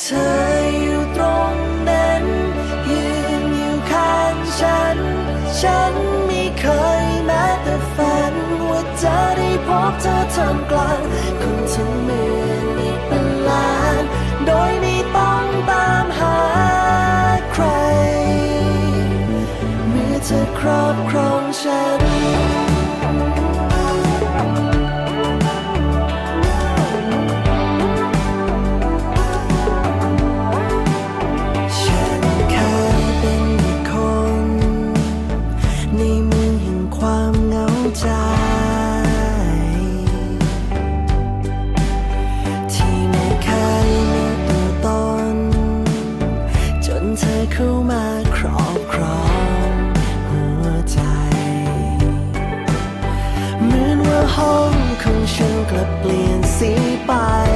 เธออยู่ตรงนั้น ยืนอยู่ข้างฉัน ฉันไม่เคยแม้แต่ฝัน ว่าจะได้พบเธอท่ามกลางคนทั้งเมือง clip, and see, bye.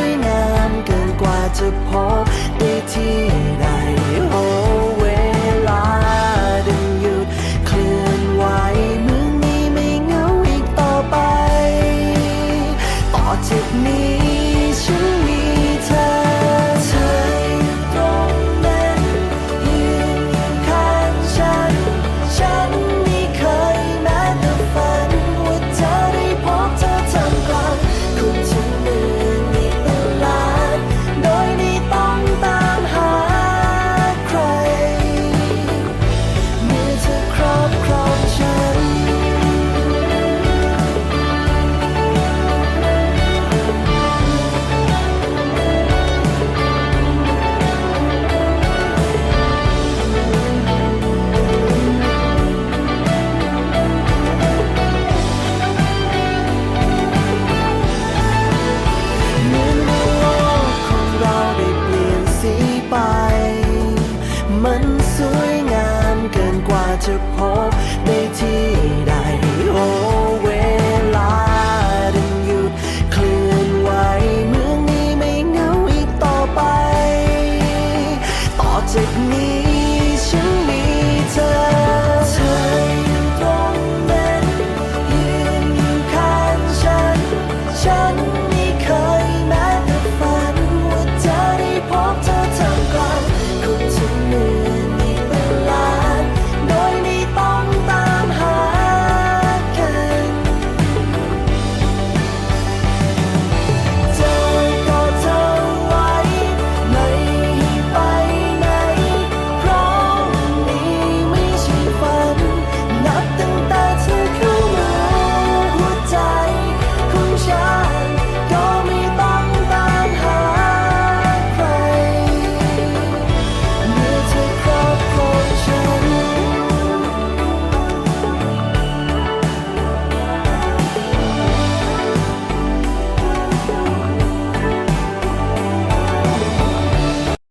วยงามเกินกว่าจะพบได้ที่ใด Take needs